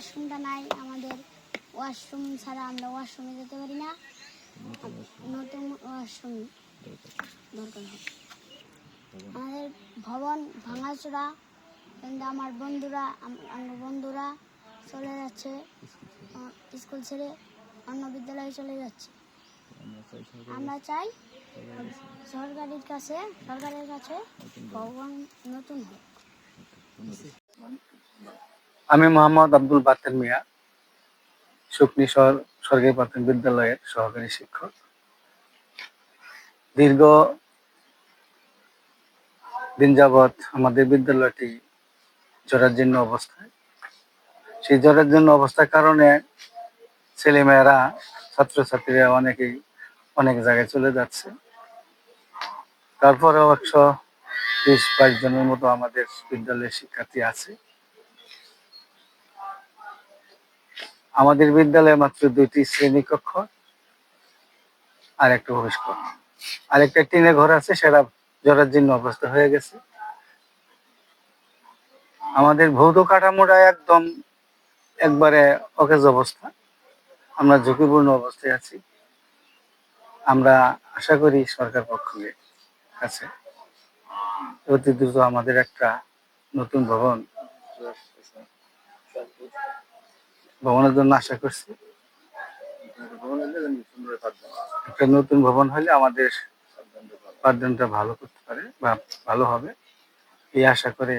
ওয়াশরুমটা নাই, আমাদের ওয়াশরুম ছাড়া আমরা ওয়াশরুমে যেতে পারি না। নতুন ওয়াশরুম দরকার হয়। আমাদের ভবন ভাঙাচোরা, কিন্তু আমার বন্ধুরা আমার বন্ধুরা চলে যাচ্ছে স্কুল ছেড়ে অন্য বিদ্যালয়ে চলে যাচ্ছে। আমরা চাই সরকারের কাছে সরকারের কাছে ভবন নতুন হোক। আমি মোহাম্মদ আব্দুল বাতেন মিয়া শুকনি শহর সরকারি প্রাথমিক বিদ্যালয়ের সহকারী শিক্ষক। দীর্ঘ দিন যাবৎ আমাদের বিদ্যালয়টি জরাজীর্ণ অবস্থায়। সেই জরাজীর্ণ অবস্থার কারণে ছেলেমেয়েরা, ছাত্রছাত্রীরা অনেকেই অনেক জায়গায় চলে যাচ্ছে। তারপরে একশো বিশ বাইশ জনের মতো আমাদের বিদ্যালয়ের শিক্ষার্থী আছে। আমাদের বিদ্যালয়ে মাত্র দুইটি শ্রেণি কক্ষ, আর একটা প্রবেশ কক্ষ। আর একটা টিনের ঘর আছে, সেটা জরাজীর্ণ অবস্থা হয়ে গেছে। আমাদের ভৌত কাঠামোটা একদম একবারে অকেজ অবস্থা। আমরা ঝুঁকিপূর্ণ অবস্থায় আছি। আমরা আশা করি সরকার পক্ষের কাছে অতি দ্রুত আমাদের একটা নতুন ভবন। ভবনের জন্য আশা করছি। একটা নতুন ভবন হলে আমাদের পাঠদানটা ভালো করতে পারে বা ভালো হবে, এই আশা করে।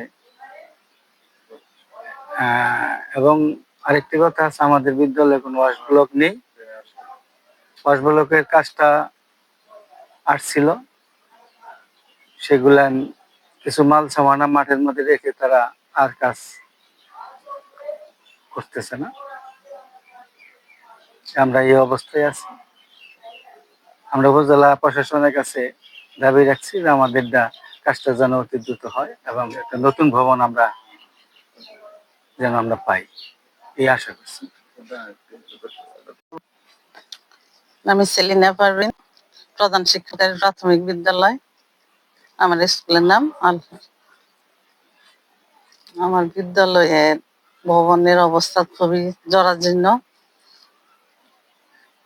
এবং আরেকটি কথা আছে, আমাদের বিদ্যালয়ে কোনো ওয়াশ ব্লক নেই। ওয়াশ ব্লকের কাজটা আসছিল সেগুলা কিছু মাল সামানা মাঠের মধ্যে রেখে তারা আর কাজ করতেছে না। আমরা এই অবস্থায় আছি। আমরা উপজেলা প্রশাসনের কাছে দাবি রাখছি যে আমাদের কাজটা যেন অতি দ্রুত হয় এবং একটা নতুন ভবন আমরা যেন আমরা পাই। এই আশা করছি। আমি সেলিনা পারভিন, প্রধান শিক্ষকের প্রাথমিক বিদ্যালয়। আমার স্কুলের নাম আলফা আমার বিদ্যালয়ের ভবনের অবস্থা খুবই জরাজীর্ণ।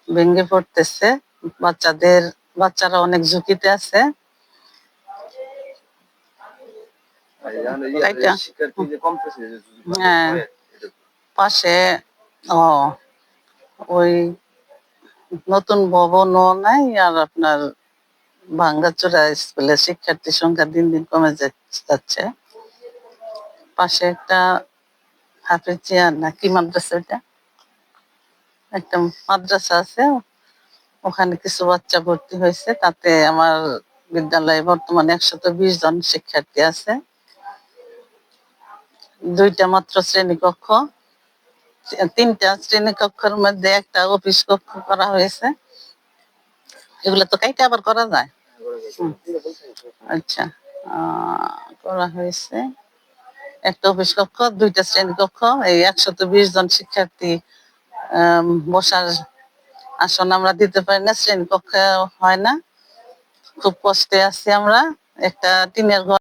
ভেঙে পড়তেছে। বাচ্চাদের বাচ্চারা অনেক ঝুঁকিতে আছে। হ্যাঁ। পাশে ও ওই নতুন ভবনও নাই আর আপনার ভাঙ্গাচোরা স্কুলের শিক্ষার্থীর সংখ্যা দিন দিন কমে যাচ্ছে। পাশে একটা হাফেজিয়া না কি মাদ্রাসা একটা মাদ্রাসা আছে। ওখানে কিছু বাচ্চা ভর্তি হয়েছে। তাতে আমার বিদ্যালয়ে বর্তমানে একশত বিশ জন শিক্ষার্থী আছে। দুইটা মাত্র শ্রেণি কক্ষ তিনটা শ্রেণি কক্ষের মধ্যে একটা অফিস কক্ষ করা হয়েছে। এগুলো তো কাইটা আবার করা যায়? আচ্ছা করা হয়েছে। একটা অফিস কক্ষ, দুইটা শ্রেণি কক্ষ এই একশত বিশ জন শিক্ষার্থী বসার আসন আমরা দিতে পারি না শ্রেণি কক্ষে হয় না। খুব কষ্টে আছি আমরা। একটা টিনের ঘর